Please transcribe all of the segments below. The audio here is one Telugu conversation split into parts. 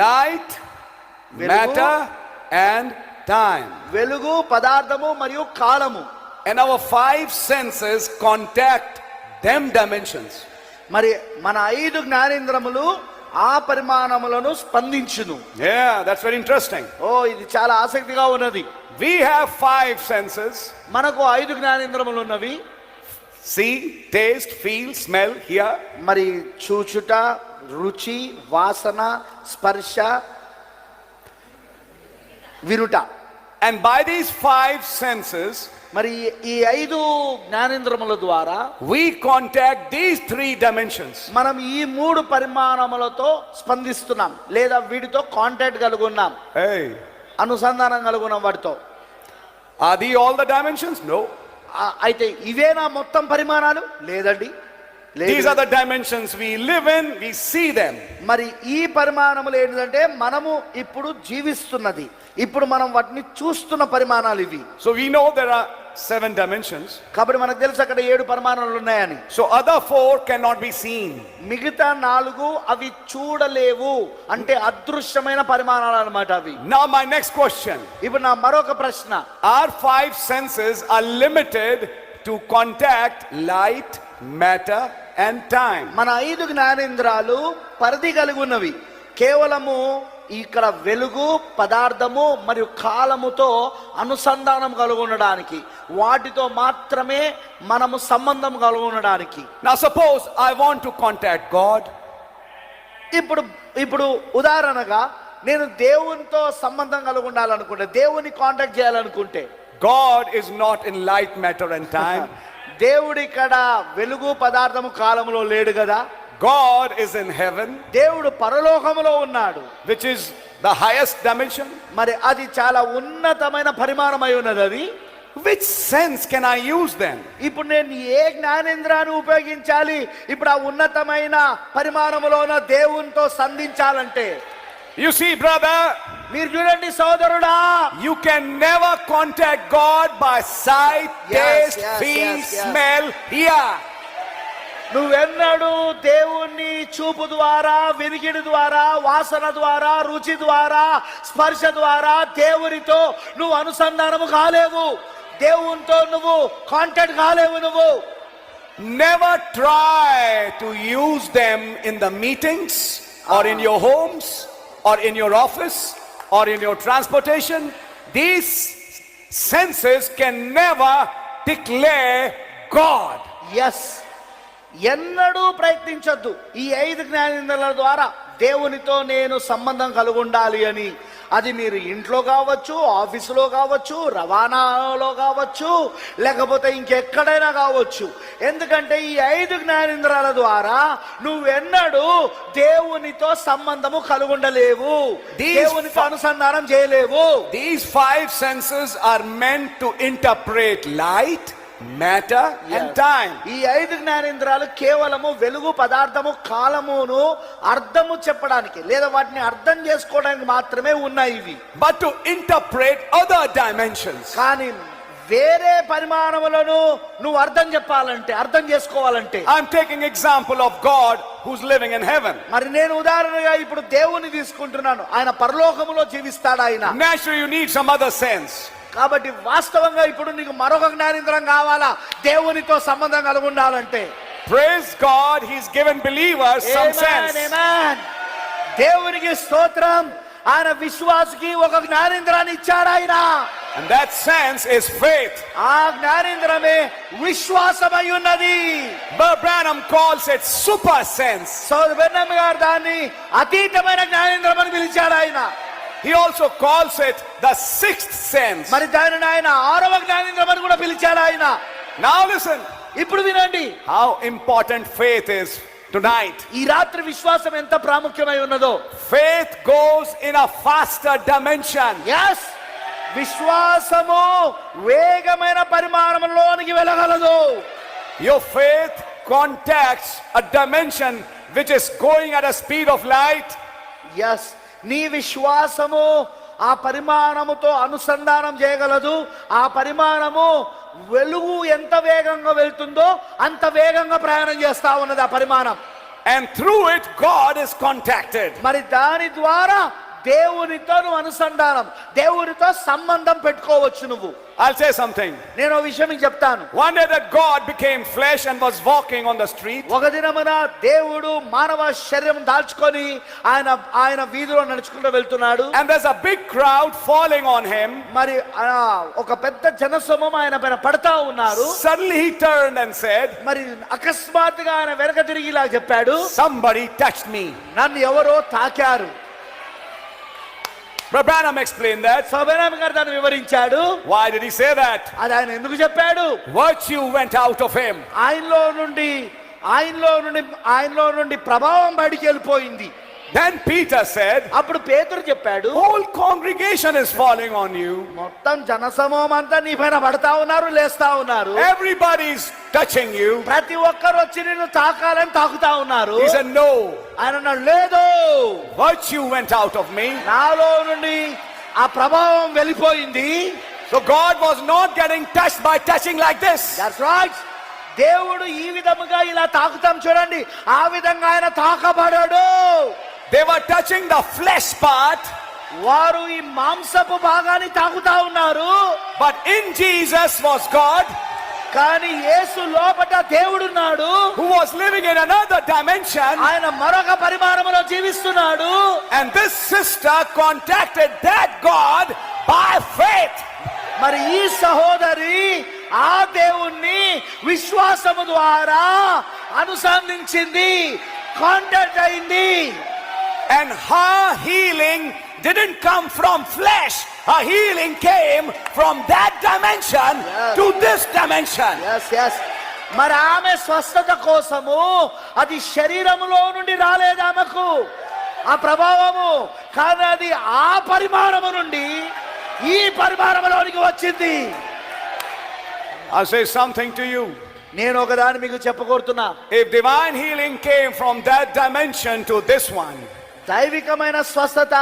లైట్ మ్యాటర్ అండ్ టైం వెలుగు పదార్థము మరియు కాలము. And our five senses contact them dimensions మరి మన ఐదు జ్ఞానేంద్రములు ఆ పరిమాణములను స్పందించును. దట్స్ వెరీ ఇంట్రెస్టింగ్ ఓ ఇది చాలా ఆసక్తిగా ఉన్నది. వి హావ్ ఫైవ్ సెన్సెస్ మనకు ఐదు జ్ఞానేంద్రములు ఉన్నవి. See taste feel smell hear మరి చూచుట రుచి వాసన స్పర్శ వినుట And by these five senses, మరి ఈ ఐదు జ్ఞానేంద్రముల ద్వారా we contact these three dimensions. మనం ఈ మూడు పరిమాణములతో స్పందిస్తున్నాం లేదా వీటితో కాంటాక్ట్ కలిగి ఉన్నాం Hey, అనుసంధానం కలిగి ఉన్నాం వాటితో are these all the dimensions? No. ఆ, అయితే ఇవేనా మొత్తం పరిమాణాలు లేదండి These are the dimensions we live in, we see them. మరి ఈ పరిమాణములు ఏంటంటే మనము ఇప్పుడు జీవిస్తున్నది ఇప్పుడు మనం వాటిని చూస్తున్న పరిమాణాలు ఇవి So we know there are seven dimensions. కాబట్టి మనకు తెలుసు అక్కడ ఏడు పరిమాణాలు ఉన్నాయని So other four cannot be seen. మిగతా నాలుగు అవి చూడలేవు అంటే అదృశ్యమైన పరిమాణాలు అన్నమాట అవి Now my next question. ఇప్పుడు నా మరొక ప్రశ్న Our five senses are limited to contact light, matter, and time. మన ఐదు జ్ఞానేంద్రాలు పరిధి కలిగి ఉన్నవి కేవలము ఇక్కడ వెలుగు పదార్థము మరియు కాలముతో అనుసంధానం కలిగి ఉండడానికి వాటితో మాత్రమే మనము సంబంధం కలిగి ఉండడానికి Now suppose I want to contact God. ఇప్పుడు ఇప్పుడు ఉదాహరణగా నేను దేవునితో సంబంధం కలిగి ఉండాలనుకుంటే దేవుని కాంటాక్ట్ చేయాలనుకుంటే God is not in light, matter, and time. దేవుడు ఇక్కడ వెలుగు పదార్థము కాలములో లేడు కదా God is in heaven, దేవుడు పరలోకములో ఉన్నాడు. which is the highest dimension. మరి అది చాలా ఉన్నతమైన పరిమాణమై ఉన్నది అది. Which sense can I use then? ఇప్పుడు నేను ఏ జ్ఞానేంద్రాన్ని ఉపయోగించాలి? ఇప్పుడు ఆ ఉన్నతమైన పరిమాణములోన దేవునితో సంధించాలంటే. You see, brother, మీరు చూడండి సోదరుడా. You can never contact God by sight taste feel smell hear నువ్వెన్నాడు దేవుణ్ణి చూపు ద్వారా వినికిడి ద్వారా వాసన ద్వారా రుచి ద్వారా స్పర్శ ద్వారా దేవునితో నువ్వు అనుసంధానము కాలేవు. దేవునితో నువ్వు కాంటాక్ట్ కాలేవు నువ్వు. Never try to use them in the meetings or in your homes or in your office or in your transportation. These senses can never declare God. Yes ఎన్నడూ ప్రయత్నించొద్దు ఈ ఐదు జ్ఞానేంద్రాల ద్వారా దేవునితో నేను సంబంధం కలిగి ఉండాలి అని అది మీరు ఇంట్లో కావచ్చు ఆఫీసులో కావచ్చు రవాణాలో కావచ్చు లేకపోతే ఇంకెక్కడైనా కావచ్చు. ఎందుకంటే ఈ ఐదు జ్ఞానేంద్రాల ద్వారా నువ్వెన్నడూ దేవునితో సంబంధము కలిగి ఉండలేవు These దేవునితో అనుసంధానం చేయలేవు. These five senses are meant to interpret light, matter, and time. ఈ ఐదు జ్ఞానేంద్రాలు కేవలము వెలుగు పదార్థము కాలమును అర్థము చెప్పడానికి లేదా వాటిని అర్థం చేసుకోవడానికి మాత్రమే ఉన్నాయి ఇవి But to interpret other dimensions. కానీ వేరే పరిమాణములను నువ్వు అర్థం చెప్పాలంటే అర్థం చేసుకోవాలంటే I'm taking example of God who's living in heaven. మరి నేను ఉదాహరణగా ఇప్పుడు దేవుని తీసుకుంటున్నాను ఆయన పరలోకములో జీవిస్తాడు ఆయన Naturally, you need some other sense. కాబట్టి వాస్తవంగా ఇప్పుడు నీకు మరొక జ్ఞానేంద్రం కావాలా దేవునితో సంబంధం కలిగి ఉండాలంటే God, He's given believers some Amen, sense. amen. దేవునికి స్తోత్రం ఆయన విశ్వాసకి ఒక జ్ఞానేంద్రాన్ని ఇచ్చాడు ఆయన And that sense is faith. ఆ జ్ఞానేంద్రమే విశ్వాసమై ఉన్నది Branham calls it super sense. సోదరు బెన్నమ్మ గారు దాన్ని అతీతమైన జ్ఞానేంద్రం అని పిలిచాడు ఆయన He also calls it the sixth sense. మరి దానిని ఆయన ఆరవ జ్ఞానేంద్రం అని కూడా పిలిచాడు ఆయన Now listen ఇప్పుడు వినండి how important faith is tonight. ఈ రాత్రి విశ్వాసం ఎంత ప్రాముఖ్యమై ఉన్నదో Faith goes in a faster dimension. Yes విశ్వాసము వేగమైన పరిమాణంలోనికి వెళ్ళగలదు Your faith contacts a dimension which is going at a speed of light. Yes నీ విశ్వాసము ఆ పరిమాణముతో అనుసంధానం చేయగలదు ఆ పరిమాణము వెలుగు ఎంత వేగంగా వెళ్తుందో అంత వేగంగా ప్రయాణం చేస్తా ఉన్నది ఆ పరిమాణం And through it, God is contacted. మరి దాని ద్వారా దేవునితో నువ్వు అనుసంధానం దేవునితో సంబంధం పెట్టుకోవచ్చు నువ్వు I'll say something. నేను ఒక విషయం మీకు చెప్తాను One day that God became flesh and was walking on the street. ఒక దినమున దేవుడు మానవ శరీరం దాల్చుకొని ఆయన ఆయన వీధిలో నడుచుకుంటూ వెళ్తున్నాడు And there's a big crowd falling on him. మరి ఒక పెద్ద జనసమూహం ఆయన పైన పడతా ఉన్నారు Suddenly he turned and said, మరి అకస్మాత్తుగా ఆయన వెనక తిరిగి ఇలా చెప్పాడు Somebody touched me. నన్ను ఎవరో తాకారు Branham explained that. సబరామ్ గారు దాన్ని వివరించాడు Why did he say that? అది ఆయన ఎందుకు చెప్పాడు Virtue went out of him. ఆయనలో నుండి ఆయనలో నుండి ఆయనలో నుండి ప్రభావం బయటికి వెళ్ళిపోయింది Then Peter said, అప్పుడు పేతురు చెప్పాడు Whole congregation is falling on you. మొత్తం జనసమూహం అంతా నీ పైన పడతా ఉన్నారు లేస్తా ఉన్నారు Everybody's touching you. ప్రతి ఒక్కరు వచ్చి నిన్ను తాకాలని తాకుతా ఉన్నారు He said, No. ఆయన లేదు Virtue went out of me. నాలో నుండి ఆ ప్రభావం వెళ్ళిపోయింది So God was not getting touched by touching like this. That's right దేవుడు ఈ విధముగా ఇలా తాకుతాం చూడండి ఆ విధంగా ఆయన తాకబడాడు They were touching the flesh part, వారు ఈ మాంసపు భాగాన్ని తాకుతా ఉన్నారు but in Jesus was God కానీ యేసు లోపట దేవుడున్నాడు who was living in another dimension. ఆయన మరొక పరిమాణంలో జీవిస్తున్నాడు And this sister contacted that God by faith. మరి ఈ సహోదరి ఆ దేవుణ్ణి విశ్వాసము ద్వారా అనుసంధించింది కాంటాక్ట్ అయింది And her healing didn't come from flesh. Her healing came from that dimension Yes. to this dimension. Yes yes మరి ఆమె స్వస్థత కోసము అది శరీరములో నుండి రాలేదు ఆమెకు ఆ ప్రభావము కానీ అది ఆ పరిమాణము నుండి ఈ పరిమాణంలోనికి వచ్చింది I'll say something to you. నేను ఒకదాని మీకు చెప్పకూరుతున్నా If divine healing came from that dimension to this one, దైవికమైన స్వస్థత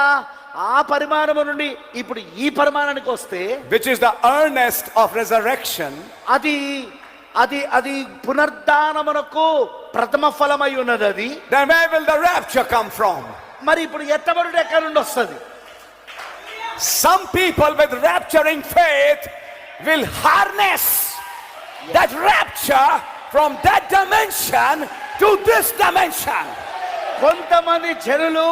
ఆ పరిమాణము నుండి ఇప్పుడు ఈ పరిమాణానికి వస్తే which is the earnest of resurrection అది అది అది పునర్దానమునకు ప్రథమ ఫలమై ఉన్నది అది then will rapture come from మరి ఇప్పుడు ఎత్తబడుడు ఎక్కడ నుండి వస్తుంది? Some people with rapturing faith will harness that rapture from that dimension to this dimension కొంతమంది జనులు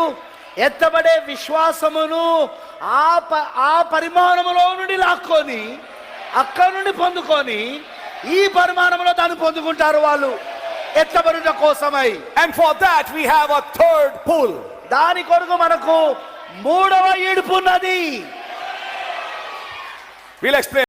ఎత్తబడే విశ్వాసమును ఆ ప ఆ పరిమాణములో నుండి లాక్కొని అక్కడ నుండి పొందుకొని ఈ పరిమాణంలో దాన్ని పొందుకుంటారు వాళ్ళు ఎత్తబడుట కోసమై And for that, we have a third pull. దాని కొరకు మనకు మూడవ ఈడుపు ఉన్నది We'll explain.